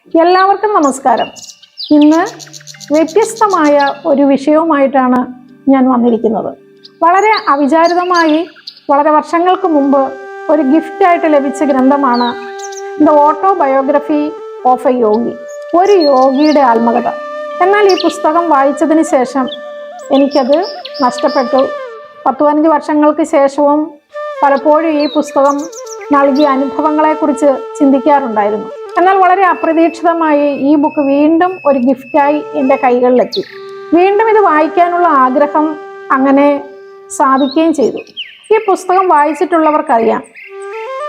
എല്ലാവർക്കും നമസ്കാരം. ഇന്ന് വ്യത്യസ്തമായ ഒരു വിഷയവുമായിട്ടാണ് ഞാൻ വന്നിരിക്കുന്നത്. വളരെ അവിചാരിതമായി വളരെ വർഷങ്ങൾക്ക് മുമ്പ് ഒരു ഗിഫ്റ്റായിട്ട് ലഭിച്ച ഗ്രന്ഥമാണ് the autobiography of a yogi. ഒരു യോഗിയുടെ ആത്മകഥ. എന്നാൽ ഈ പുസ്തകം വായിച്ചതിന് ശേഷം എനിക്കത് നഷ്ടപ്പെട്ടു. പത്ത് പതിനഞ്ച് വർഷങ്ങൾക്ക് ശേഷവും പലപ്പോഴും ഈ പുസ്തകം നൽകിയ അനുഭവങ്ങളെക്കുറിച്ച് ചിന്തിക്കാറുണ്ടായിരുന്നു. എന്നാൽ വളരെ അപ്രതീക്ഷിതമായി ഈ ബുക്ക് വീണ്ടും ഒരു ഗിഫ്റ്റായി എന്റെ കൈകളിലെത്തി. വീണ്ടും ഇത് വായിക്കാനുള്ള ആഗ്രഹം അങ്ങനെ സാധിക്കുകയും ചെയ്തു. ഈ പുസ്തകം വായിച്ചിട്ടുള്ളവർക്കറിയാം.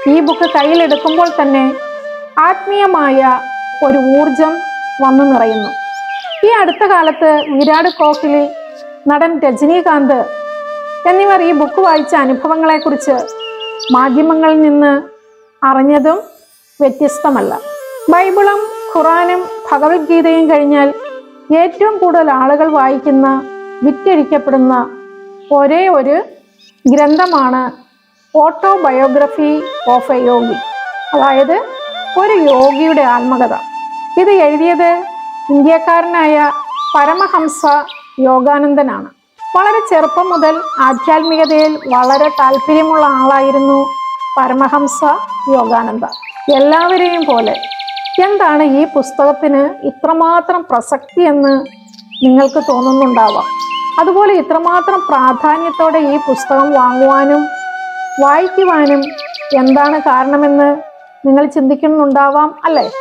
ഈ ബുക്ക് കയ്യിലെടുക്കുമ്പോൾ തന്നെ ആത്മീയമായ ഒരു ഊർജം വന്നു നിറയുന്നു. ഈ അടുത്ത കാലത്ത് വിരാട് കോഹ്ലി നടൻ രജനീകാന്ത് എന്നിവർ ഈ ബുക്ക് വായിച്ച അനുഭവങ്ങളെക്കുറിച്ച് മാധ്യമങ്ങളിൽ നിന്ന് അറിഞ്ഞതും വ്യത്യസ്തമല്ല. ബൈബിളും ഖുറാനും ഭഗവത്ഗീതയും കഴിഞ്ഞാൽ ഏറ്റവും കൂടുതൽ ആളുകൾ വായിക്കുന്ന വിറ്റഴിക്കപ്പെടുന്ന ഒരേ ഒരു ഗ്രന്ഥമാണ് ഓട്ടോബയോഗ്രഫി ഓഫ് എ യോഗി. അതായത് ഒരു യോഗിയുടെ ആത്മകഥ. ഇത് എഴുതിയത് ഇന്ത്യക്കാരനായ പരമഹംസ യോഗാനന്ദനാണ്. വളരെ ചെറുപ്പം മുതൽ ആധ്യാത്മികതയിൽ വളരെ താല്പര്യമുള്ള ആളായിരുന്നു പരമഹംസ യോഗാനന്ദ. എല്ലാവരെയും പോലെ എന്താണ് ഈ പുസ്തകത്തിന് ഇത്രമാത്രം പ്രസക്തി എന്ന് നിങ്ങൾക്ക് തോന്നുന്നുണ്ടാവാം? അതുപോലെ ഇത്രമാത്രം പ്രാധാന്യത്തോടെ ഈ പുസ്തകം വാങ്ങുവാനും വായിക്കുവാനും എന്താണ് കാരണമെന്ന് നിങ്ങൾ ചിന്തിക്കുന്നുണ്ടാവാം അല്ലേ?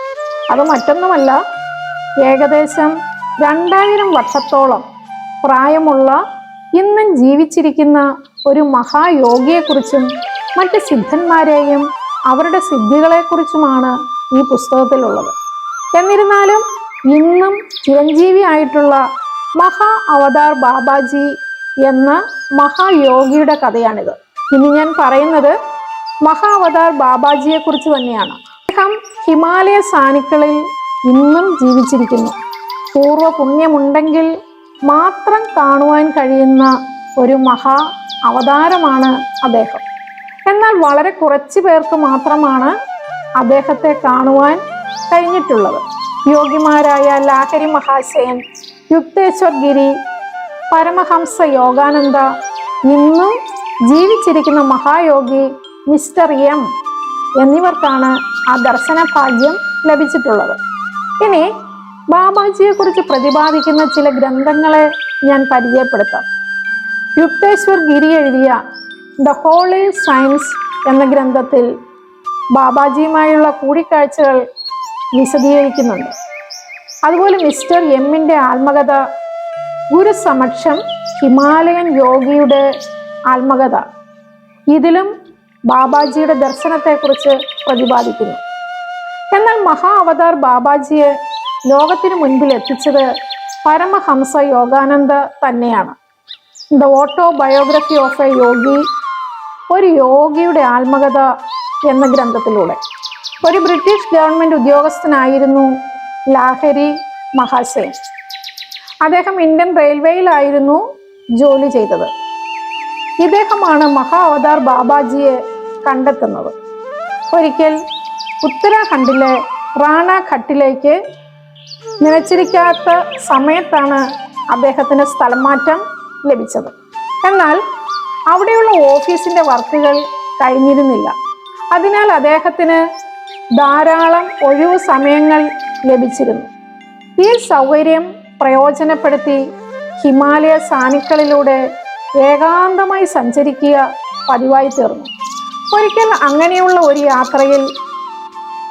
അത് മറ്റൊന്നുമല്ല ഏകദേശം രണ്ടായിരം വർഷത്തോളം പ്രായമുള്ള ഇന്നും ജീവിച്ചിരിക്കുന്ന ഒരു മഹായോഗിയെക്കുറിച്ചും മറ്റ് സിദ്ധന്മാരെയും അവരുടെ സിദ്ധികളെക്കുറിച്ചുമാണ് ഈ പുസ്തകത്തിലുള്ളത്. എന്നിരുന്നാലും ഇന്നും ചിരഞ്ജീവിയായിട്ടുള്ള മഹാ അവതാർ ബാബാജി എന്ന മഹായോഗിയുടെ കഥയാണിത്. ഇനി ഞാൻ പറയുന്നത് മഹാ അവതാർ ബാബാജിയെ കുറിച്ച് തന്നെയാണ്. അദ്ദേഹം ഹിമാലയ സാനുക്കളിൽ ഇന്നും ജീവിച്ചിരിക്കുന്നു. പൂർവ പുണ്യമുണ്ടെങ്കിൽ മാത്രം കാണുവാൻ കഴിയുന്ന ഒരു മഹാ അവതാരമാണ് അദ്ദേഹം. എന്നാൽ വളരെ കുറച്ച് പേർക്ക് മാത്രമാണ് അദ്ദേഹത്തെ കാണുവാൻ കഴിഞ്ഞിട്ടുള്ളത്. യോഗിമാരായ ലാഹരി മഹാശയൻ യുക്തേശ്വർ ഗിരി പരമഹംസ യോഗാനന്ദ ഇന്നും ജീവിച്ചിരിക്കുന്ന മഹായോഗി മിസ്റ്റർ എം എന്നിവർക്കാണ് ആ ദർശന ഭാഗ്യം ലഭിച്ചിട്ടുള്ളത്. ഇനി ബാബാജിയെക്കുറിച്ച് പ്രതിപാദിക്കുന്ന ചില ഗ്രന്ഥങ്ങളെ ഞാൻ പരിചയപ്പെടുത്താം. യുക്തേശ്വർ ഗിരി എഴുതിയ ദ ഹോളി സയൻസ് എന്ന ഗ്രന്ഥത്തിൽ ബാബാജിയുമായുള്ള കൂടിക്കാഴ്ചകൾ വിശദീകരിക്കുന്നുണ്ട്. അതുപോലെ മിസ്റ്റർ എമ്മിന്റെ ആത്മകഥ ഗുരുസമക്ഷം ഹിമാലയൻ യോഗിയുടെ ആത്മകഥ. ഇതിലും ബാബാജിയുടെ ദർശനത്തെക്കുറിച്ച് പ്രതിപാദിക്കുന്നു. എന്നാൽ മഹാ അവതാർ ബാബാജിയെ ലോകത്തിനു മുൻപിൽ എത്തിച്ചത് പരമഹംസ യോഗാനന്ദ തന്നെയാണ്. The autobiography of a yogi ഒരു യോഗിയുടെ ആത്മകഥ എന്ന ഗ്രന്ഥത്തിലൂടെ. ഒരു ബ്രിട്ടീഷ് ഗവൺമെന്റ് ഉദ്യോഗസ്ഥനായിരുന്നു ലാഹരി മഹാസേൻ. അദ്ദേഹം ഇന്ത്യൻ റെയിൽവേയിലായിരുന്നു ജോലി ചെയ്തത്. ഇദ്ദേഹമാണ് മഹാ അവതാർ ബാബാജിയെ കണ്ടെത്തുന്നത്. ഒരിക്കൽ ഉത്തരാഖണ്ഡിലെ റാണ ഘട്ടിലേക്ക് നിലച്ചിരിക്കാത്ത സമയത്താണ് അദ്ദേഹത്തിന് സ്ഥലം മാറ്റം ലഭിച്ചത്. എന്നാൽ അവിടെയുള്ള ഓഫീസിന്റെ വർക്കുകൾ കഴിഞ്ഞിരുന്നില്ല. അതിനാൽ അദ്ദേഹത്തിന് ധാരാളം ഒഴിവു സമയങ്ങൾ ലഭിച്ചിരുന്നു. ഈ സൗകര്യം പ്രയോജനപ്പെടുത്തി ഹിമാലയ സാനുക്കളിലൂടെ ഏകാന്തമായി സഞ്ചരിക്കുക പതിവായി തീർന്നു. ഒരിക്കൽ അങ്ങനെയുള്ള ഒരു യാത്രയിൽ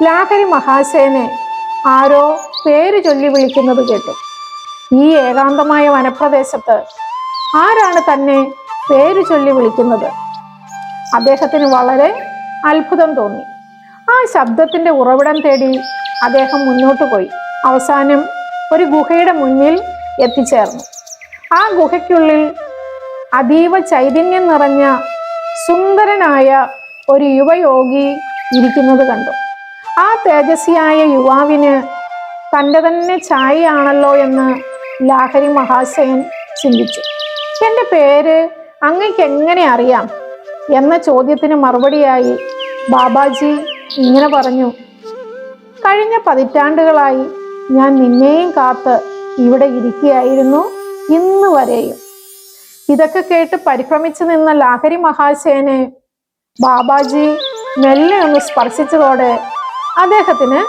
ലാഹരി മഹാസേനെ ആരോ പേര് ചൊല്ലി വിളിക്കുന്നത് കേട്ടു. ഈ ഏകാന്തമായ വനപ്രദേശത്ത് ആരാണ് തന്നെ പേര് ചൊല്ലി വിളിക്കുന്നത്? അദ്ദേഹത്തിന് വളരെ അത്ഭുതം തോന്നി. ആ ശബ്ദത്തിന്റെ ഉറവിടം തേടി അദ്ദേഹം മുന്നോട്ട് പോയി. അവസാനം ഒരു ഗുഹയുടെ മുന്നിൽ എത്തിച്ചേർന്നു. ആ ഗുഹയ്ക്കുള്ളിൽ അതീവ ചൈതന്യം നിറഞ്ഞ സുന്ദരനായ ഒരു യുവയോഗി ഇരിക്കുന്നത് കണ്ടു. ആ തേജസ്വിയായ യുവാവിന് തന്റെ തന്നെ ചായയാണല്ലോ എന്ന് ലാഹരി മഹാശയൻ ചിന്തിച്ചു. എന്റെ പേര് അങ്ങയ്ക്ക് എങ്ങനെ അറിയാം? എന്ന ചോദ്യത്തിന് മറുപടിയായി ബാബാജി ഇങ്ങനെ പറഞ്ഞു കഴിഞ്ഞ പതിറ്റാണ്ടുകളായി ഞാൻ നിന്നെയും കാത്ത് ഇവിടെ ഇരിക്കുകയായിരുന്നു ഇന്ന് വരെയും. ഇതൊക്കെ കേട്ട് പരിഭ്രമിച്ചു നിന്ന ലാഹരി മഹാശയനെ ബാബാജി മെല്ലെ ഒന്ന് സ്പർശിച്ചതോടെ അദ്ദേഹത്തിന്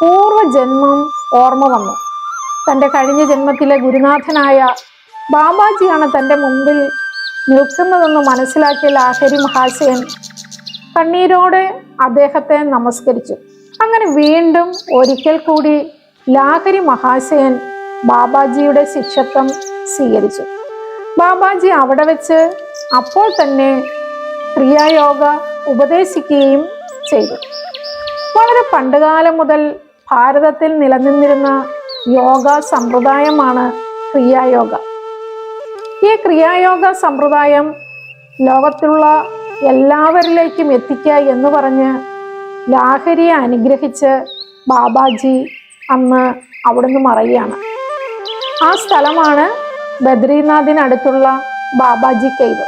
പൂർവജന്മം ഓർമ്മ വന്നു. തന്റെ കഴിഞ്ഞ ജന്മത്തിലെ ഗുരുനാഥനായ ബാബാജിയാണ് തന്റെ മുമ്പിൽ നിൽക്കുന്നതെന്ന് മനസ്സിലാക്കിയ ലാഹരി മഹാശയൻ കണ്ണീരോടെ അദ്ദേഹത്തെ നമസ്കരിച്ചു. അങ്ങനെ വീണ്ടും ഒരിക്കൽ കൂടി ലാഹരി മഹാശയൻ ബാബാജിയുടെ ശിക്ഷത്വം സ്വീകരിച്ചു. ബാബാജി അവിടെ വെച്ച് അപ്പോൾ തന്നെ ക്രിയായോഗ ഉപദേശിക്കുകയും ചെയ്തു. വളരെ പണ്ടുകാലം മുതൽ ഭാരതത്തിൽ നിലനിന്നിരുന്ന യോഗ സമ്പ്രദായമാണ് ക്രിയായോഗ. ഈ ക്രിയായോഗ സമ്പ്രദായം ലോകത്തുള്ള എല്ലാവരിലേക്കും എത്തിക്കുക എന്ന് പറഞ്ഞ് ലാഹരിയെ അനുഗ്രഹിച്ച് ബാബാജി അന്ന് അവിടുന്ന് മറയുകയാണ്. ആ സ്ഥലമാണ് ബദ്രീനാഥിനടുത്തുള്ള ബാബാജി കേവ്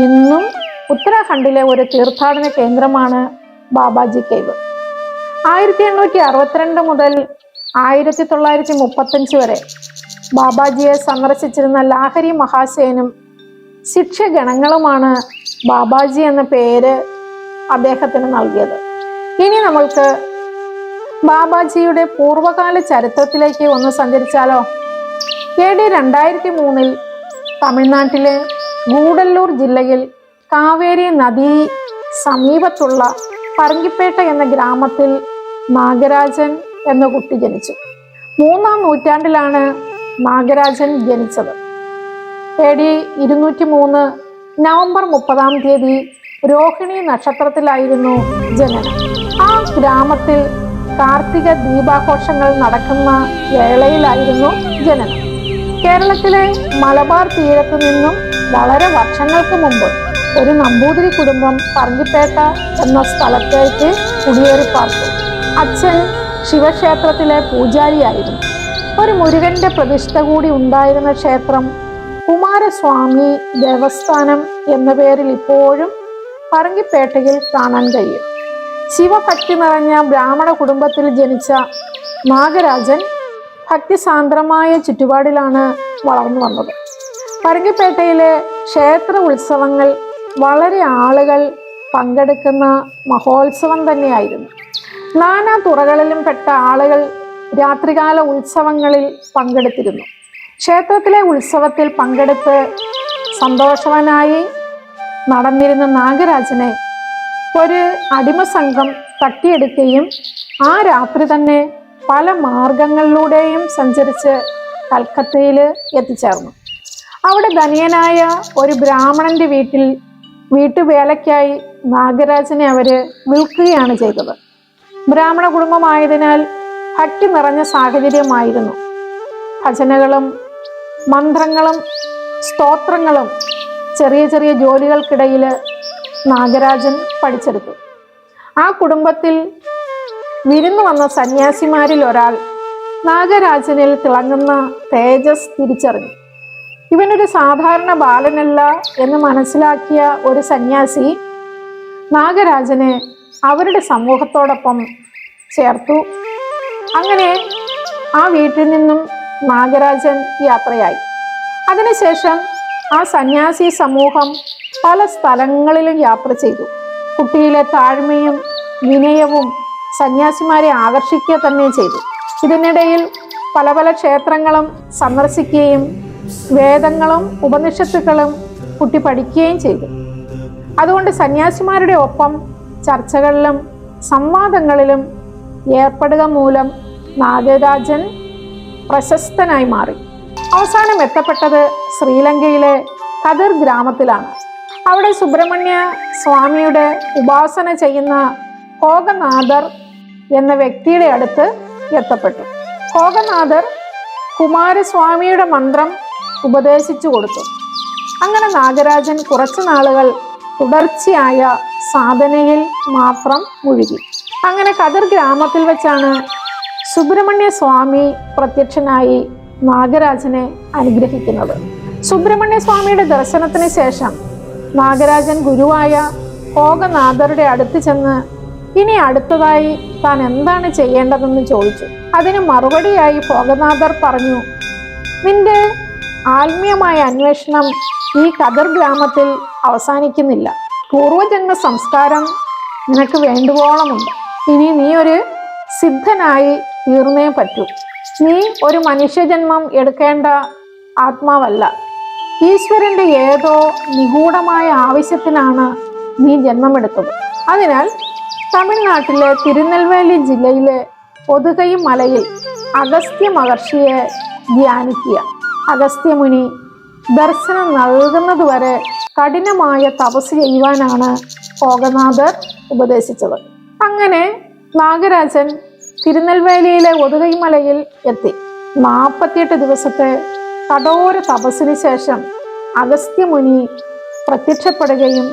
ഇന്നും ഉത്തരാഖണ്ഡിലെ ഒരു തീർത്ഥാടന കേന്ദ്രമാണ് ബാബാജി കേവ് ആയിരത്തി എണ്ണൂറ്റി അറുപത്തിരണ്ട് മുതൽ ആയിരത്തി തൊള്ളായിരത്തി മുപ്പത്തഞ്ച് വരെ ബാബാജിയെ സന്ദർശിച്ചിരുന്ന ലാഹരി മഹാസേനും ശിക്ഷഗണങ്ങളുമാണ് ബാബാജി എന്ന പേര് അദ്ദേഹത്തിന് നൽകിയത്. ഇനി നമ്മൾക്ക് ബാബാജിയുടെ പൂർവകാല ചരിത്രത്തിലേക്ക് ഒന്ന് സഞ്ചരിച്ചാലോ? എ ഡി രണ്ടായിരത്തി മൂന്നിൽ തമിഴ്നാട്ടിലെ ഗൂഡല്ലൂർ ജില്ലയിൽ കാവേരി നദി സമീപത്തുള്ള പറങ്കിപ്പേട്ട എന്ന ഗ്രാമത്തിൽ നാഗരാജൻ എന്ന കുട്ടി ജനിച്ചു. മൂന്നാം നൂറ്റാണ്ടിലാണ് നാഗരാജൻ ജനിച്ചത്. എ ഡി ഇരുന്നൂറ്റി മൂന്ന് നവംബർ മുപ്പതാം തീയതി രോഹിണി നക്ഷത്രത്തിലായിരുന്നു ജനനം. ആ ഗ്രാമത്തിൽ കാർത്തിക ദീപാഘോഷങ്ങൾ നടക്കുന്ന വേളയിലായിരുന്നു ജനനം. കേരളത്തിലെ മലബാർ തീരത്തു നിന്നും വളരെ വർഷങ്ങൾക്ക് മുമ്പ് ഒരു നമ്പൂതിരി കുടുംബം പറങ്കിപ്പേട്ട എന്ന സ്ഥലത്തേക്ക് കുടിയേറി പാർത്തു. അച്ഛൻ ശിവക്ഷേത്രത്തിലെ പൂജാരിയായിരുന്നു. ഒരു മുരുകന്റെ പ്രതിഷ്ഠ കൂടി ഉണ്ടായിരുന്ന ക്ഷേത്രം കുമാരസ്വാമി ദേവസ്ഥാനം എന്ന പേരിൽ ഇപ്പോഴും പറങ്കിപ്പേട്ടയിൽ കാണാൻ കഴിയും. ശിവഭക്തി നിറഞ്ഞ ബ്രാഹ്മണ കുടുംബത്തിൽ ജനിച്ച നാഗരാജൻ ഭക്തിസാന്ദ്രമായ ചുറ്റുപാടിലാണ് വളർന്നു വന്നത്. പറങ്കിപ്പേട്ടയിലെ ക്ഷേത്ര ഉത്സവങ്ങൾ വളരെ ആളുകൾ പങ്കെടുക്കുന്ന മഹോത്സവം തന്നെയായിരുന്നു. നാനാ തുറകളിലും പെട്ട ആളുകൾ രാത്രികാല ഉത്സവങ്ങളിൽ പങ്കെടുത്തിരുന്നു. ക്ഷേത്രത്തിലെ ഉത്സവത്തിൽ പങ്കെടുത്ത് സന്തോഷവാനായി നടന്നിരുന്ന നാഗരാജനെ ഒരു അടിമ സംഘം തട്ടിയെടുക്കുകയും ആ രാത്രി തന്നെ പല മാർഗങ്ങളിലൂടെയും സഞ്ചരിച്ച് കൽക്കത്തയിൽ എത്തിച്ചേർന്നു. അവിടെ ധനിയനായ ഒരു ബ്രാഹ്മണന്റെ വീട്ടിൽ വീട്ടുവേലയ്ക്കായി നാഗരാജനെ അവർ വിൽക്കുകയാണ് ചെയ്തത്. ബ്രാഹ്മണ കുടുംബമായതിനാൽ ഭക്തി നിറഞ്ഞ സാഹചര്യമായിരുന്നു. ഭജനകളും മന്ത്രങ്ങളും സ്തോത്രങ്ങളും ചെറിയ ചെറിയ ജോലികൾക്കിടയിൽ നാഗരാജൻ പഠിച്ചെടുത്തു. ആ കുടുംബത്തിൽ വിരുന്നു വന്ന സന്യാസിമാരിൽ ഒരാൾ നാഗരാജനിൽ തിളങ്ങുന്ന തേജസ് തിരിച്ചറിഞ്ഞു. ഇവനൊരു സാധാരണ ബാലനല്ല എന്ന് മനസ്സിലാക്കിയ ഒരു സന്യാസി നാഗരാജനെ അവരുടെ സമൂഹത്തോടൊപ്പം ചേർത്തു. അങ്ങനെ ആ വീട്ടിൽ നിന്നും നാഗരാജൻ യാത്രയായി. അതിനുശേഷം ആ സന്യാസി സമൂഹം പല സ്ഥലങ്ങളിലും യാത്ര ചെയ്തു. കുട്ടിയിലെ താഴ്മയും വിനയവും സന്യാസിമാരെ ആകർഷിക്കുക തന്നെ ചെയ്തു. ഇതിനിടയിൽ പല പല ക്ഷേത്രങ്ങളും സന്ദർശിക്കുകയും വേദങ്ങളും ഉപനിഷത്തുക്കളും കുട്ടി പഠിക്കുകയും ചെയ്തു. അതുകൊണ്ട് സന്യാസിമാരുടെ ഒപ്പം ചർച്ചകളിലും സംവാദങ്ങളിലും ഏർപ്പെടുക മൂലം നാഗരാജൻ പ്രശസ്തനായി മാറി. അവസാനം എത്തപ്പെട്ടത് ശ്രീലങ്കയിലെ കതിർ ഗ്രാമത്തിലാണ്. അവിടെ സുബ്രഹ്മണ്യ സ്വാമിയുടെ ഉപാസന ചെയ്യുന്ന കോകനാഥർ എന്ന വ്യക്തിയുടെ അടുത്ത് എത്തപ്പെട്ടു. കോകനാഥർ കുമാരസ്വാമിയുടെ മന്ത്രം ഉപദേശിച്ചു കൊടുത്തു. അങ്ങനെ നാഗരാജൻ കുറച്ചു നാളുകൾ തുടർച്ചയായ സാധനയിൽ മാത്രം മുഴുകി. അങ്ങനെ കതിർ ഗ്രാമത്തിൽ വെച്ചാണ് സുബ്രഹ്മണ്യ സ്വാമി പ്രത്യക്ഷനായി നാഗരാജനെ അനുഗ്രഹിക്കുന്നത്. സുബ്രഹ്മണ്യ സ്വാമിയുടെ ദർശനത്തിന് ശേഷം നാഗരാജൻ ഗുരുവായ ഭോഗനാഥരുടെ അടുത്ത് ചെന്ന് ഇനി അടുത്തതായി താൻ എന്താണ് ചെയ്യേണ്ടതെന്ന് ചോദിച്ചു. അതിന് മറുപടിയായി ഭോഗനാഥർ പറഞ്ഞു നിന്റെ ആത്മീയമായ അന്വേഷണം ഈ കദർ ഗ്രാമത്തിൽ അവസാനിക്കുന്നില്ല. പൂർവജന്മ സംസ്കാരം നിനക്ക് വേണ്ടുവോളമുണ്ട്. ഇനി നീ ഒരു സിദ്ധനായി തീർന്നേ പറ്റൂ. നീ ഒരു മനുഷ്യജന്മം എടുക്കേണ്ട ആത്മാവല്ല. ഈശ്വരന്റെ ഏതോ നിഗൂഢമായ ആവശ്യത്തിനാണ് നീ ജന്മമെടുത്തത്. അതിനാൽ തമിഴ്നാട്ടിലെ തിരുനെൽവേലി ജില്ലയിലെ ഒതുകൈ മലയിൽ അഗസ്ത്യ മഹർഷിയെ ധ്യാനിക്കുക. അഗസ്ത്യമുനി ദർശനം നൽകുന്നതുവരെ കഠിനമായ തപസ് ചെയ്യുവാനാണ് ഭോഗനാഥർ ഉപദേശിച്ചത്. അങ്ങനെ നാഗരാജൻ തിരുനെൽവേലിയിലെ ഒതുകൈമലയിൽ എത്തി. നാൽപ്പത്തിയെട്ട് ദിവസത്തെ കഠോര തപസ്സിന് ശേഷം അഗസ്ത്യമുനി പ്രത്യക്ഷപ്പെടുകയും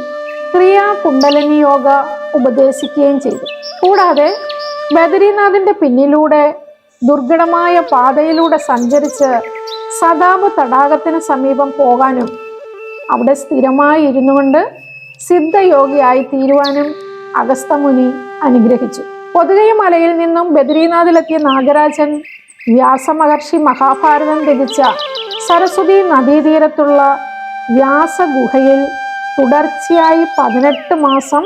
ക്രിയാ കുണ്ടലിനി യോഗ ഉപദേശിക്കുകയും ചെയ്തു. കൂടാതെ ബദരീനാഥിന്റെ പിന്നിലൂടെ ദുർഘടമായ പാതയിലൂടെ സഞ്ചരിച്ച് സദാബ് തടാകത്തിന് സമീപം പോകാനും അവിടെ സ്ഥിരമായി ഇരുന്നുകൊണ്ട് സിദ്ധയോഗിയായി തീരുവാനും അഗസ്തമുനി അനുഗ്രഹിച്ചു. പൊതുകൈ മലയിൽ നിന്നും ബദ്രീനാഥിലെത്തിയ നാഗരാജൻ വ്യാസമഹർഷി മഹാഭാരതം രചിച്ച സരസ്വതി നദീതീരത്തുള്ള വ്യാസഗുഹയിൽ തുടർച്ചയായി പതിനെട്ട് മാസം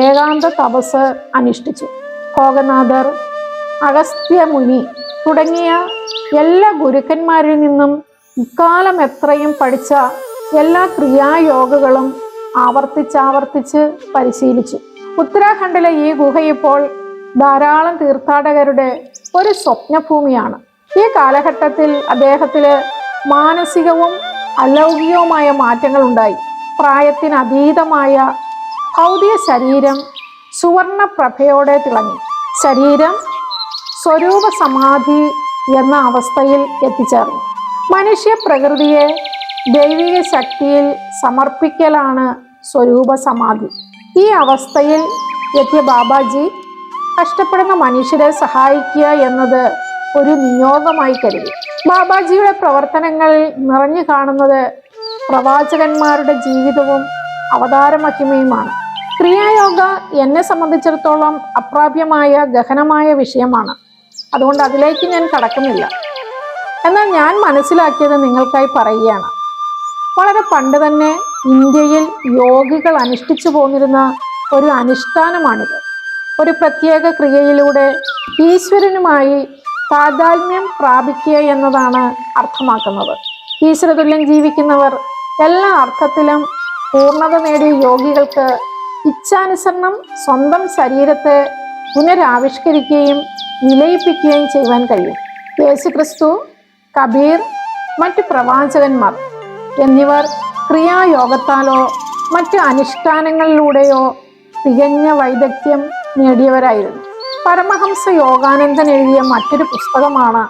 ഏകാന്ത തപസ് അനുഷ്ഠിച്ചു. ഭോഗനാഥർ അഗസ്ത്യമുനി തുടങ്ങിയ എല്ലാ ഗുരുക്കന്മാരിൽ നിന്നും ഇക്കാലം എത്രയും പഠിച്ച എല്ലാ ക്രിയായോഗകളും ആവർത്തിച്ചാവർത്തിച്ച് പരിശീലിച്ചു. ഉത്തരാഖണ്ഡിലെ ഈ ഗുഹ ഇപ്പോൾ ധാരാളം തീർത്ഥാടകരുടെ ഒരു സ്വപ്നഭൂമിയാണ്. ഈ കാലഘട്ടത്തിൽ അദ്ദേഹത്തിൽ മാനസികവും അലൗകികവുമായ മാറ്റങ്ങൾ ഉണ്ടായി പ്രായത്തിനതീതമായ ഭൗതിക ശരീരം സുവർണ പ്രഭയോടെ തിളങ്ങി. ശരീരം സ്വരൂപ സമാധി എന്ന അവസ്ഥയിൽ എത്തിച്ചേർന്നു. മനുഷ്യ പ്രകൃതിയെ ദൈവിക ശക്തിയിൽ സമർപ്പിക്കലാണ് സ്വരൂപ സമാധി ഈ അവസ്ഥയിൽ എത്തിയ ബാബാജി കഷ്ടപ്പെടുന്ന മനുഷ്യരെ സഹായിക്കുക എന്നത് ഒരു നിയോഗമായി കരുതി. ബാബാജിയുടെ പ്രവർത്തനങ്ങൾ നിറഞ്ഞു കാണുന്നത് പ്രവാചകന്മാരുടെ ജീവിതവും അവതാര മഹിമയുമാണ് ക്രിയായോഗ എന്നെ സംബന്ധിച്ചിടത്തോളം അപ്രാപ്യമായ ഗഹനമായ വിഷയമാണ്. അതുകൊണ്ട് അതിലേക്ക് ഞാൻ കടക്കുന്നില്ല. എന്നാൽ ഞാൻ മനസ്സിലാക്കിയത് നിങ്ങൾക്കായി പറയുകയാണ്. വളരെ പണ്ട് തന്നെ ഇന്ത്യയിൽ യോഗികൾ അനുഷ്ഠിച്ചു പോന്നിരുന്ന ഒരു അനുഷ്ഠാനമാണിത്. ഒരു പ്രത്യേക ക്രിയയിലൂടെ ഈശ്വരനുമായി താതാത്മ്യം പ്രാപിക്കുക എന്നതാണ് അർത്ഥമാക്കുന്നത്. ഈശ്വരതുല്യം ജീവിക്കുന്നവർ എല്ലാ അർത്ഥത്തിലും പൂർണത നേടിയ യോഗികൾക്ക് ഇച്ഛാനുസരണം സ്വന്തം ശരീരത്തെ പുനരാവിഷ്കരിക്കുകയും വിലയിപ്പിക്കുകയും ചെയ്യുവാൻ കഴിയും. യേശുക്രിസ്തു കബീർ മറ്റ് പ്രവാചകന്മാർ എന്നിവർ ക്രിയായോഗത്താലോ മറ്റ് അനുഷ്ഠാനങ്ങളിലൂടെയോ തികഞ്ഞ വൈദഗ്ധ്യം നേടിയവരായിരുന്നു. പരമഹംസ യോഗാനന്ദൻ എഴുതിയ മറ്റൊരു പുസ്തകമാണ്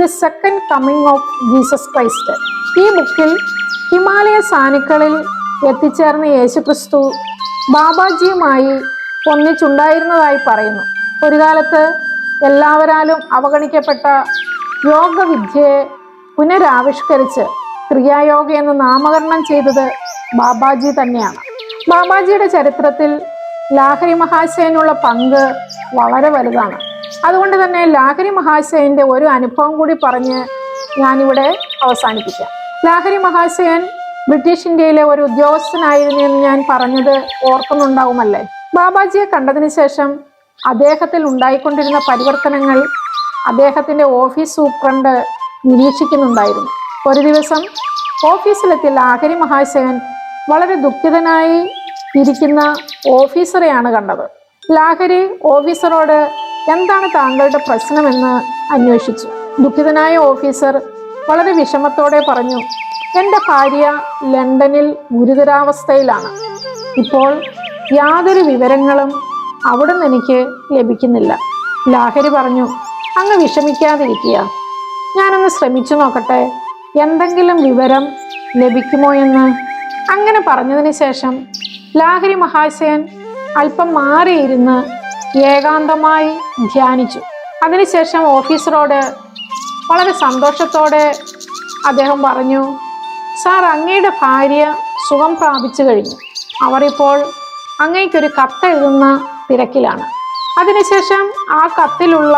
the second coming of Jesus Christ. ഈ ബുക്കിൽ ഹിമാലയ സാനുക്കളിൽ എത്തിച്ചേർന്ന യേശുക്രിസ്തു ബാബാജിയുമായി ഒന്നിച്ചുണ്ടായിരുന്നതായി പറയുന്നു. ഒരു കാലത്ത് എല്ലാവരാലും അവഗണിക്കപ്പെട്ട യോഗവിദ്യയെ പുനരാവിഷ്കരിച്ച് ക്രിയായോഗ എന്ന് നാമകരണം ചെയ്തത് ബാബാജി തന്നെയാണ്. ബാബാജിയുടെ ചരിത്രത്തിൽ ലാഹരി മഹാശയനുള്ള പങ്ക് വളരെ വലുതാണ്. അതുകൊണ്ട് തന്നെ ലാഹരി മഹാശയന്റെ ഒരു അനുഭവം കൂടി പറഞ്ഞ് ഞാനിവിടെ അവസാനിപ്പിക്കാം. ലാഹരി മഹാശയൻ ബ്രിട്ടീഷ് ഇന്ത്യയിലെ ഒരു ഉദ്യോഗസ്ഥനായിരുന്നെന്ന് ഞാൻ പറഞ്ഞത് ഓർക്കുന്നുണ്ടാവുമല്ലേ? ബാബാജിയെ കണ്ടതിന് ശേഷം അദ്ദേഹത്തിൽ ഉണ്ടായിക്കൊണ്ടിരുന്ന പരിവർത്തനങ്ങൾ അദ്ദേഹത്തിന്റെ ഓഫീസ് സൂപ്രണ്ട് നിരീക്ഷിക്കുന്നുണ്ടായിരുന്നു. ഒരു ദിവസം ഓഫീസിലെത്തിയ ലാഹരി മഹാശയൻ വളരെ ദുഃഖിതനായി ഇരിക്കുന്ന ഓഫീസറെയാണ് കണ്ടത്. ലാഹരി ഓഫീസറോട് എന്താണ് താങ്കളുടെ പ്രശ്നമെന്ന് അന്വേഷിച്ചു. ദുഃഖിതനായ ഓഫീസർ വളരെ വിഷമത്തോടെ പറഞ്ഞു എന്റെ ഭാര്യ ലണ്ടനിൽ ഗുരുതരാവസ്ഥയിലാണ്. ഇപ്പോൾ യാതൊരു വിവരങ്ങളും അവിടുന്ന് എനിക്ക് ലഭിക്കുന്നില്ല. ലാഹരി പറഞ്ഞു അങ്ങ് വിഷമിക്കാതിരിക്കുക. ഞാനൊന്ന് ശ്രമിച്ചു നോക്കട്ടെ. എന്തെങ്കിലും വിവരം ലഭിക്കുമോ എന്ന്. അങ്ങനെ പറഞ്ഞതിന് ശേഷം ലാഹരി മഹാശയൻ അല്പം മാറിയിരുന്ന് ഏകാന്തമായി ധ്യാനിച്ചു. അതിനുശേഷം ഓഫീസറോട് വളരെ സന്തോഷത്തോടെ അദ്ദേഹം പറഞ്ഞു സാർ അങ്ങയുടെ ഭാര്യ സുഖം പ്രാപിച്ചു കഴിഞ്ഞു. അവരിപ്പോൾ അങ്ങയ്ക്കൊരു കത്തെഴുതുന്ന തിരക്കിലാണ്. അതിനുശേഷം ആ കത്തിലുള്ള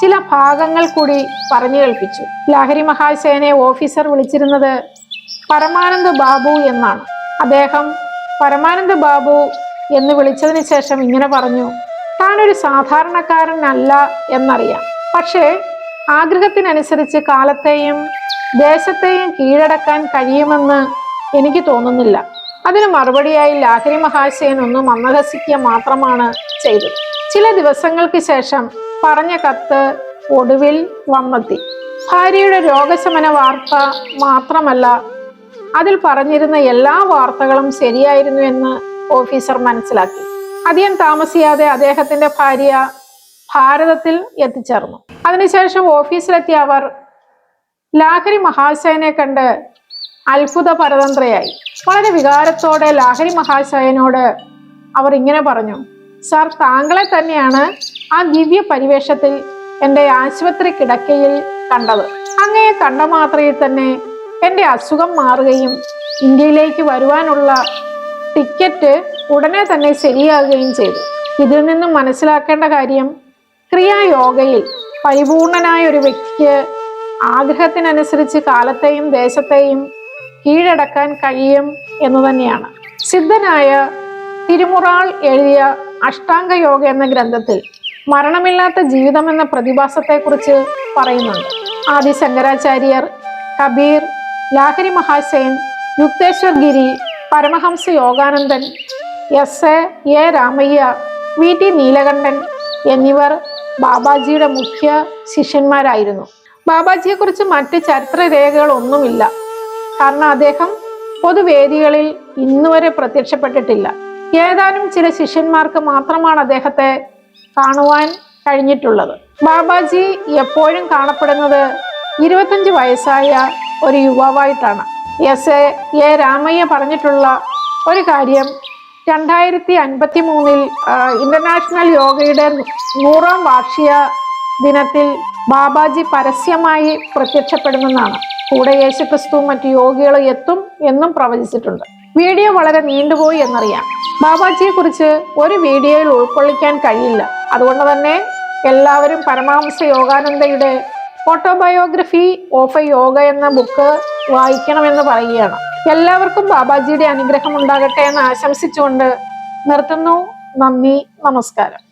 ചില ഭാഗങ്ങൾ കൂടി പറഞ്ഞു കേൾപ്പിച്ചു. ലഹരി മഹാശയനെ ഓഫീസർ വിളിച്ചിരുന്നത് പരമാനന്ദ് ബാബു എന്നാണ്. അദ്ദേഹം പരമാനന്ദ് ബാബു എന്ന് വിളിച്ചതിന് ശേഷം ഇങ്ങനെ പറഞ്ഞു താനൊരു സാധാരണക്കാരനല്ല എന്നറിയാം. പക്ഷേ ആഗ്രഹത്തിനനുസരിച്ച് കാലത്തെയും ദേശത്തെയും കീഴടക്കാൻ കഴിയുമെന്ന് എനിക്ക് തോന്നുന്നില്ല. അതിന് മറുപടിയായി ലാഹരി മഹാശയൻ ഒന്ന് മന്ദഹസിക്കുക മാത്രമാണ് ചെയ്തത്. ചില ദിവസങ്ങൾക്ക് ശേഷം പറഞ്ഞ കത്ത് ഒടുവിൽ വന്നെത്തി. ഭാര്യയുടെ രോഗശമന വാർത്ത മാത്രമല്ല അതിൽ പറഞ്ഞിരുന്ന എല്ലാ വാർത്തകളും ശരിയായിരുന്നു എന്ന് ഓഫീസർ മനസ്സിലാക്കി. അധികം താമസിയാതെ അദ്ദേഹത്തിന്റെ ഭാര്യ ഭാരതത്തിൽ എത്തിച്ചേർന്നു. അതിനുശേഷം ഓഫീസിലെത്തിയ അവർ ലാഹരി മഹാശയനെ കണ്ട് അത്ഭുത പരതന്ത്രയായി. വളരെ വികാരത്തോടെ ലാഹരി മഹാശയനോട് അവർ ഇങ്ങനെ പറഞ്ഞു സാർ താങ്കളെ തന്നെയാണ് ആ ദിവ്യ പരിവേഷത്തിൽ എന്റെ ആശുപത്രി കിടക്കയിൽ കണ്ടത്. അങ്ങയെ കണ്ട മാത്രയിൽ തന്നെ എന്റെ അസുഖം മാറുകയും ഇന്ത്യയിലേക്ക് വരുവാനുള്ള ടിക്കറ്റ് ഉടനെ തന്നെ ശരിയാകുകയും ചെയ്തു. ഇതിൽ നിന്നും മനസ്സിലാക്കേണ്ട കാര്യം ക്രിയായോഗയിൽ പരിപൂർണനായ ഒരു വ്യക്തിക്ക് ആഗ്രഹത്തിനനുസരിച്ച് കാലത്തെയും ദേശത്തെയും കീഴടക്കാൻ കഴിയും എന്ന് തന്നെയാണ്. സിദ്ധനായ തിരുമുറാൾ എഴുതിയ അഷ്ടാംഗ യോഗ എന്ന ഗ്രന്ഥത്തിൽ മരണമില്ലാത്ത ജീവിതം എന്ന പ്രതിഭാസത്തെക്കുറിച്ച് പറയുന്നുണ്ട്. Adi Shankaracharya Kabir Lahiri Mahasen Yukteswar Giri Paramahamsa Yoganandan S A Ramaiah V T Neelakantan എന്നിവർ ബാബാജിയുടെ മുഖ്യ ശിഷ്യന്മാരായിരുന്നു. ബാബാജിയെക്കുറിച്ച് മറ്റ് ചരിത്രരേഖകളൊന്നുമില്ല. കാരണം അദ്ദേഹം പൊതുവേദികളിൽ ഇന്നുവരെ പ്രത്യക്ഷപ്പെട്ടിട്ടില്ല. ഏതാനും ചില ശിഷ്യന്മാർക്ക് മാത്രമാണ് അദ്ദേഹത്തെ കാണുവാൻ കഴിഞ്ഞിട്ടുള്ളത്. ബാബാജി എപ്പോഴും കാണപ്പെടുന്നത് ഇരുപത്തഞ്ച് വയസ്സായ ഒരു യുവാവായിട്ടാണ്. എസ് എ രാമയ്യ പറഞ്ഞിട്ടുള്ള ഒരു കാര്യം രണ്ടായിരത്തി അൻപത്തി മൂന്നിൽ ഇന്റർനാഷണൽ യോഗയുടെ നൂറാം വാർഷിക ദിനത്തിൽ ബാബാജി പരസ്യമായി പ്രത്യക്ഷപ്പെടുമെന്നാണ്. കൂടെ യേശുക്രിസ്തു മറ്റ് യോഗികൾ എത്തും എന്നും പ്രവചിച്ചിട്ടുണ്ട്. വീഡിയോ വളരെ നീണ്ടുപോയി എന്നറിയാം. ബാബാജിയെ കുറിച്ച് ഒരു വീഡിയോയിൽ ഉൾക്കൊള്ളിക്കാൻ കഴിയില്ല. അതുകൊണ്ട് തന്നെ എല്ലാവരും പരമഹംസ യോഗാനന്ദയുടെ ഓട്ടോബയോഗ്രഫി ഓഫ് എ യോഗ എന്ന ബുക്ക് വായിക്കണമെന്ന് പറയുകയാണ്. എല്ലാവർക്കും ബാബാജിയുടെ അനുഗ്രഹം ഉണ്ടാകട്ടെ എന്ന് ആശംസിച്ചുകൊണ്ട് നിർത്തുന്നു. നന്ദി നമസ്കാരം.